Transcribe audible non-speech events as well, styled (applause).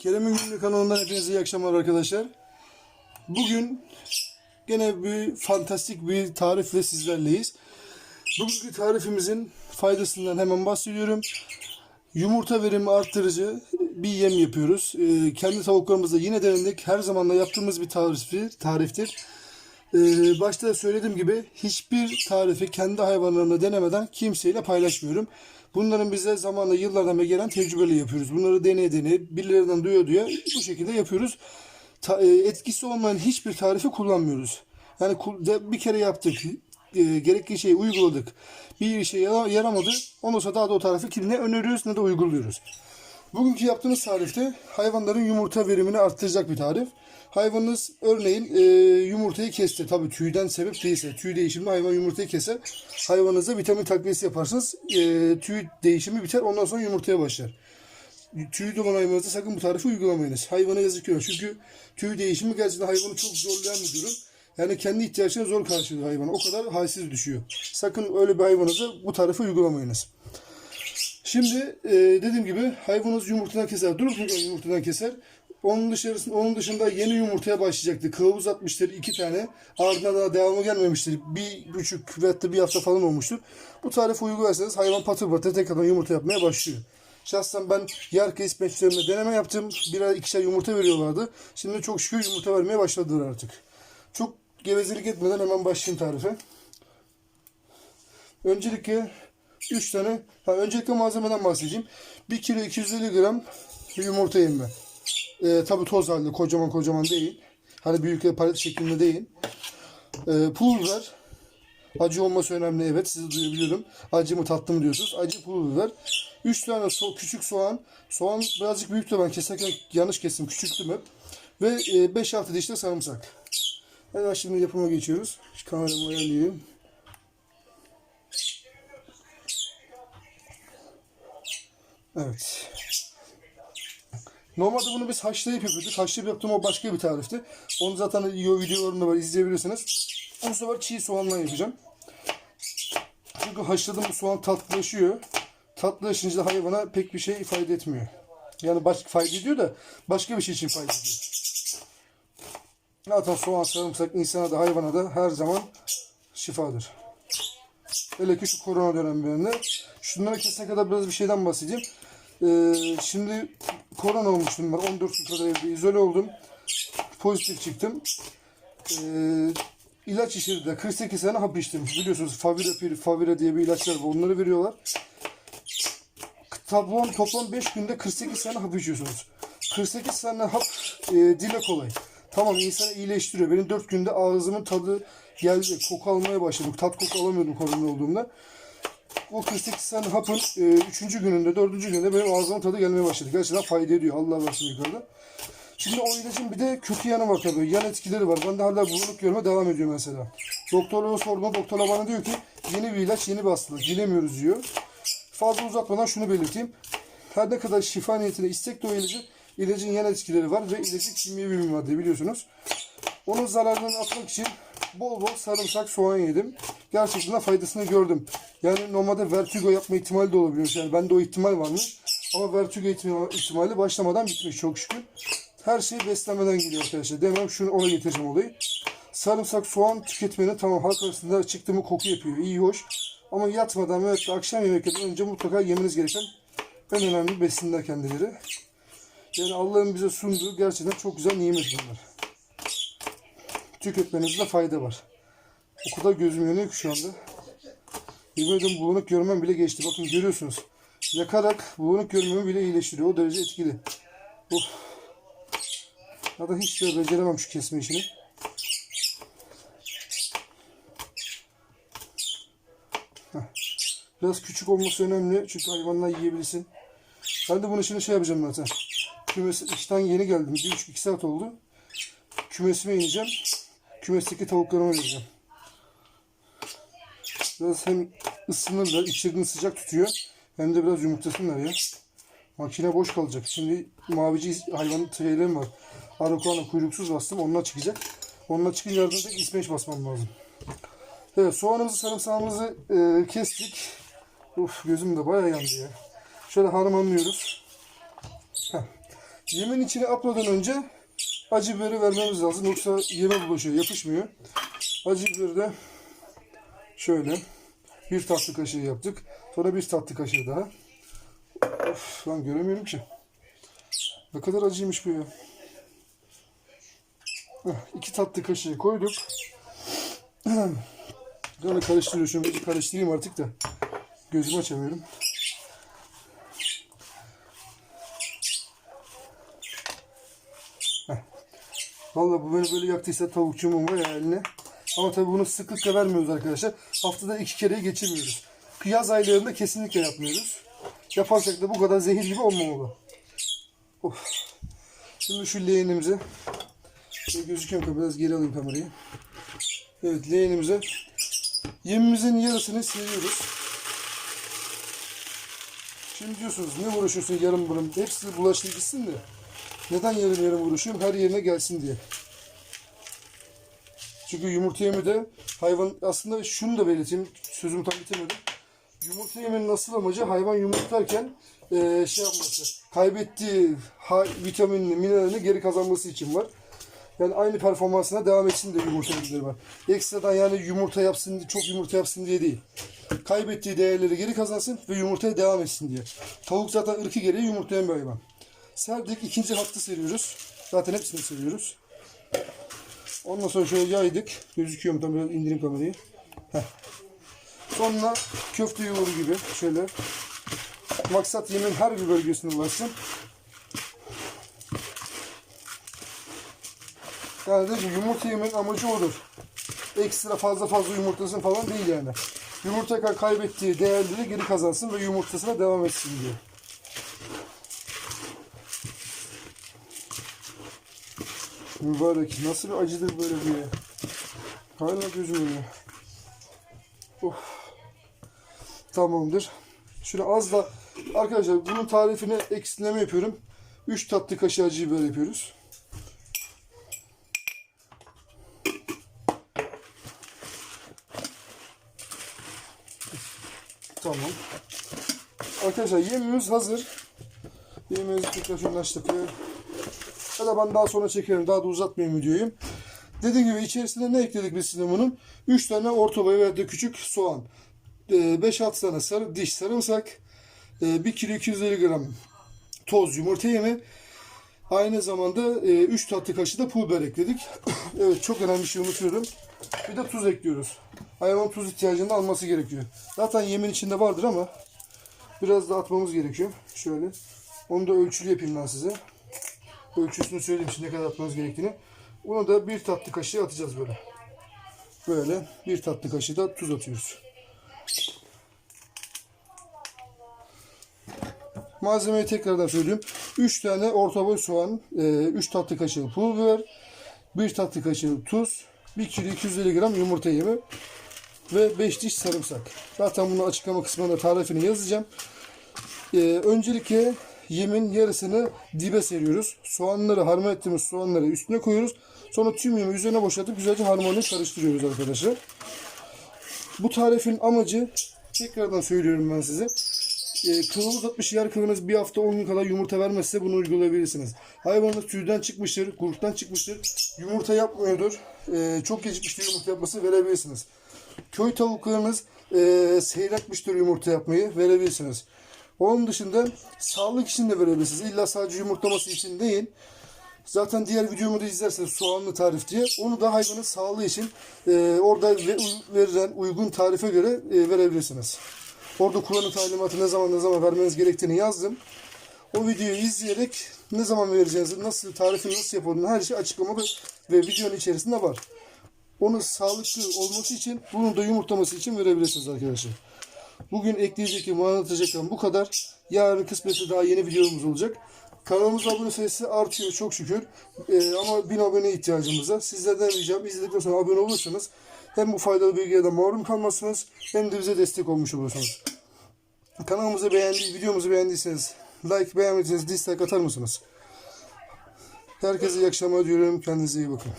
Kerem'in Günlük kanalından hepinize iyi akşamlar arkadaşlar. Bugün gene bir fantastik bir tarifle sizlerleyiz. Bugünkü tarifimizin faydasından hemen bahsediyorum. Yumurta verimi arttırıcı bir yem yapıyoruz. Ee, kendi tavuklarımızda yine denedik. Her zaman da yaptığımız bir tariftir. tariftir. Ee, başta söylediğim gibi hiçbir tarifi kendi hayvanlarımla denemeden kimseyle paylaşmıyorum. Bunların bize zamanla yıllardan beri gelen tecrübeyle yapıyoruz. Bunları deneye deneye birilerinden duya duya bu şekilde yapıyoruz. Ta- e, etkisi olmayan hiçbir tarifi kullanmıyoruz. Yani bir kere yaptık. e, gerekli şeyi uyguladık. Bir işe yara- yaramadı. Ondan sonra daha da o tarifi ne öneriyoruz ne de uyguluyoruz. Bugünkü yaptığımız tarifte hayvanların yumurta verimini arttıracak bir tarif. Hayvanınız örneğin e, yumurtayı kesti. Tabii tüyden sebep değilse, tüy değişiminde hayvan yumurtayı keser. Hayvanınıza vitamin takviyesi yaparsınız. E, tüy değişimi biter. Ondan sonra yumurtaya başlar. Tüy olan hayvanınızda sakın bu tarifi uygulamayınız. Hayvana yazık yok. Çünkü tüy değişimi gerçekten hayvanı çok zorlayan bir durum. Yani kendi ihtiyaçlarını zor karşılıyor hayvan. O kadar halsiz düşüyor. Sakın öyle bir hayvanıza bu tarifi uygulamayınız. Şimdi e, dediğim gibi hayvanınız yumurtadan keser. Durup dururken yumurtadan keser. Onun dışarısında, onun dışında yeni yumurtaya başlayacaktı. Kılavuz atmıştır iki tane. Ardından daha devamı gelmemiştir. Bir buçuk ve bir hafta falan olmuştur. Bu tarifi uygularsanız hayvan patır patır tekrardan yumurta yapmaya başlıyor. Şahsen ben yer kesip meçlerimle deneme yaptım. Birer ikişer yumurta veriyorlardı. Şimdi çok şükür yumurta vermeye başladılar artık. Çok gevezelik etmeden hemen başlayayım tarife. Öncelikle 3 tane, ha, öncelikle malzemeden bahsedeyim. 1 kilo 250 gram yumurta yiyeyim. Ee, tabii toz halinde kocaman kocaman değil. Hani büyük palet şeklinde değil. Ee, pul biber. Acı olması önemli evet sizi duyabiliyorum. Acı mı tatlı mı diyorsunuz. Acı pul biber. 3 tane so- küçük soğan. Soğan birazcık büyük de ben keserken yanlış kestim. Küçüktüm hep. Ve e, 5-6 diş de sarımsak. Hemen şimdi yapıma geçiyoruz. Şu kameramı ayarlayayım. Evet. Normalde bunu biz haşlayıp yapıyorduk. Haşlayıp yaptığım o başka bir tarifti. Onu zaten video videolarımda var izleyebilirsiniz. Bu sefer çiğ soğanla yapacağım. Çünkü haşladığım soğan tatlılaşıyor. Tatlılaşınca hayvana pek bir şey ifade etmiyor. Yani başka fayda ediyor da başka bir şey için fayda ediyor. Zaten soğan, sarımsak insana da hayvana da her zaman şifadır. Hele ki şu korona dönemlerinde. Şunları kesene kadar biraz bir şeyden bahsedeyim. Ee, şimdi korona olmuştum ben. 14 gün kadar evde izole oldum. Pozitif çıktım. Ee, ilaç de 48 tane hap içtim. Biliyorsunuz Faviropir, Favira diye bir ilaçlar var. Onları veriyorlar. Toplam, toplam 5 günde 48 tane hap içiyorsunuz. 48 tane hap e, dile kolay. Tamam insanı iyileştiriyor. Benim 4 günde ağzımın tadı geldi. Koku almaya başladım. Tat koku alamıyordum korona olduğumda. O 48 tane hapın 3. gününde, 4. gününde benim ağzımın tadı gelmeye başladı. Gerçekten fayda ediyor. Allah versin yukarıda. Şimdi o ilacın bir de kötü yanı var tabii. Yan etkileri var. Ben de hala bulunuk görme devam ediyor mesela. Doktorlara sordum. Doktorlar bana diyor ki yeni bir ilaç, yeni bir hastalık. Bilemiyoruz diyor. Fazla uzatmadan şunu belirteyim. Her ne kadar şifa niyetine istek de o ilacın, ilacın yan etkileri var ve ilacın kimyevi bir madde biliyorsunuz. Onun zararlarını atmak için bol bol sarımsak, soğan yedim. Gerçekten de faydasını gördüm. Yani normalde vertigo yapma ihtimali de olabilir. Yani bende o ihtimal varmış. Ama vertigo ihtimali- başlamadan bitmiş çok şükür. Her şey beslenmeden geliyor arkadaşlar. Demem şunu ona getireceğim olayı. Sarımsak, soğan tüketmenin tamam halk arasında çıktı mı koku yapıyor. iyi hoş. Ama yatmadan ve akşam yemeklerden önce mutlaka yemeniz gereken en önemli besinler kendileri. Yani Allah'ın bize sunduğu gerçekten çok güzel nimet bunlar. Tüketmenizde fayda var. O kadar gözüm yanıyor ki şu anda. Yemin ediyorum bulanık görmem bile geçti. Bakın görüyorsunuz. Yakarak bulanık görmemi bile iyileştiriyor. O derece etkili. Of. Zaten hiç de beceremem şu kesme işini. Heh. Biraz küçük olması önemli. Çünkü hayvanlar yiyebilsin. Ben de bunu şimdi şey yapacağım zaten. Kümesi, işten yeni geldim. Bir buçuk iki saat oldu. Kümesime ineceğim. Kümesteki tavuklarıma vereceğim. Biraz hem ısınırlar, içlerini sıcak tutuyor. Hem de biraz yumurtasınlar ya. Makine boş kalacak. Şimdi mavici hayvan şeylerim var. Arakuana kuyruksuz bastım. Onunla çıkacak. Onunla çıkınca ardından tek ismeç basmam lazım. Evet soğanımızı sarımsağımızı e, kestik. Uf gözüm de bayağı yandı ya. Şöyle harmanlıyoruz. Heh. Yemin içine atmadan önce acı biberi vermemiz lazım. Yoksa yeme bulaşıyor, yapışmıyor. Acı biberi de şöyle bir tatlı kaşığı yaptık. Sonra bir tatlı kaşığı daha. Of, lan göremiyorum ki. Ne kadar acıymış bu ya. Heh, İki tatlı kaşığı koyduk. (clears throat) Böyle karıştırıyorum. Şunu karıştırayım artık da. Gözümü açamıyorum. Vallahi bu beni böyle yaktıysa tavukçumun var ya eline. Ama tabii bunu sıklıkla vermiyoruz arkadaşlar. Haftada iki kere geçirmiyoruz. Yaz aylarında kesinlikle yapmıyoruz. Yaparsak da bu kadar zehir gibi olmamalı. Of. Şimdi şu leğenimize Şöyle gözüküyor? Biraz geri alayım kamerayı. Evet leğenimize yemimizin yarısını seriyoruz. Şimdi diyorsunuz ne uğraşıyorsun yarım buram? Hepsi bulaştı gitsin de. Neden yarım yarım uğraşıyorum? Her yerine gelsin diye. Çünkü yumurta yemi de hayvan aslında şunu da belirteyim. Sözümü tam bitirmedim. Yumurta yemenin asıl amacı hayvan yumurtlarken eee, şey yapması. Kaybettiği ha, vitaminini, mineralini geri kazanması için var. Yani aynı performansına devam etsin diye yumurta yemleri var. Ekstradan yani yumurta yapsın, çok yumurta yapsın diye değil. Kaybettiği değerleri geri kazansın ve yumurtaya devam etsin diye. Tavuk zaten ırkı gereği yumurtlayan bir hayvan. Serdik. ikinci hattı seriyoruz. Zaten hepsini seriyoruz. Ondan sonra şöyle yaydık. Gözüküyor mu? Tam biraz indireyim kamerayı. Heh. Sonra köfte yoğuru gibi şöyle. Maksat yemin her bir bölgesine ulaşsın. Yani de yumurta yemenin amacı odur. Ekstra fazla fazla yumurtasın falan değil yani. Yumurta kaybettiği değerleri geri kazansın ve yumurtasına devam etsin diye. Mübarek nasıl bir acıdır böyle bir ya. Hala gözüm önüyor. Of. Tamamdır. Şöyle az da arkadaşlar bunun tarifine eksileme yapıyorum. 3 tatlı kaşığı acı biber yapıyoruz. Tamam. Arkadaşlar yemimiz hazır. Yemimizi tekrar şöyle açtık. ya. Ya da ben daha sonra çekerim. Daha da uzatmayayım videoyu. Dediğim gibi içerisine ne ekledik biz şimdi bunun? 3 tane orta boy veya da küçük soğan. 5-6 tane sarı, diş sarımsak. 1 kilo 250 gram toz yumurta yemi. Aynı zamanda 3 tatlı kaşığı da pul biber ekledik. (coughs) evet çok önemli bir şey unutuyorum. Bir de tuz ekliyoruz. Hayvan tuz ihtiyacını alması gerekiyor. Zaten yemin içinde vardır ama biraz da atmamız gerekiyor. Şöyle. Onu da ölçülü yapayım ben size. Ölçüsünü söyleyeyim şimdi ne kadar atmanız gerektiğini. Bunu da bir tatlı kaşığı atacağız böyle. Böyle bir tatlı kaşığı da tuz atıyoruz. Malzemeyi tekrardan söyleyeyim. 3 tane orta boy soğan, 3 tatlı kaşığı pul biber, 1 tatlı kaşığı tuz, 1 kilo 250 gram yumurta yemi ve 5 diş sarımsak. Zaten bunu açıklama kısmında tarifini yazacağım. Ee, öncelikle yemin yarısını dibe seriyoruz. Soğanları, harman ettiğimiz soğanları üstüne koyuyoruz. Sonra tüm yemi üzerine boşaltıp güzelce harmanı karıştırıyoruz arkadaşlar. Bu tarifin amacı tekrardan söylüyorum ben size. E, kılavuz atmış yer kılınız bir hafta 10 gün kadar yumurta vermezse bunu uygulayabilirsiniz. Hayvanınız tüyden çıkmıştır, kuruktan çıkmıştır, yumurta yapmıyordur. E, çok gecikmiştir yumurta yapması verebilirsiniz. Köy tavuklarınız e, seyretmiştir yumurta yapmayı verebilirsiniz. Onun dışında sağlık için de verebilirsiniz. İlla sadece yumurtlaması için değil. Zaten diğer videomu da izlerseniz soğanlı tarif diye. Onu da hayvanın sağlığı için e, orada ve, verilen uygun tarife göre e, verebilirsiniz. Orada kullanım talimatı ne zaman ne zaman vermeniz gerektiğini yazdım. O videoyu izleyerek ne zaman vereceğinizi, nasıl tarifini nasıl yapıldığını her şey açıklamada ve videonun içerisinde var. Onu sağlıklı olması için, bunu da yumurtlaması için verebilirsiniz arkadaşlar. Bugün ekleyeceklerim, anlatacaklarım bu kadar. Yarın kısmetse daha yeni videomuz olacak. Kanalımıza abone sayısı artıyor çok şükür. Ee, ama 1000 abone ihtiyacımız var. Sizlerden ricam izledikten sonra abone olursanız hem bu faydalı bilgilerden mahrum kalmazsınız hem de bize destek olmuş olursunuz. Kanalımızı beğendi, videomuzu beğendiyseniz like beğenmediyseniz dislike atar mısınız? Herkese iyi akşamlar diyorum. Kendinize iyi bakın.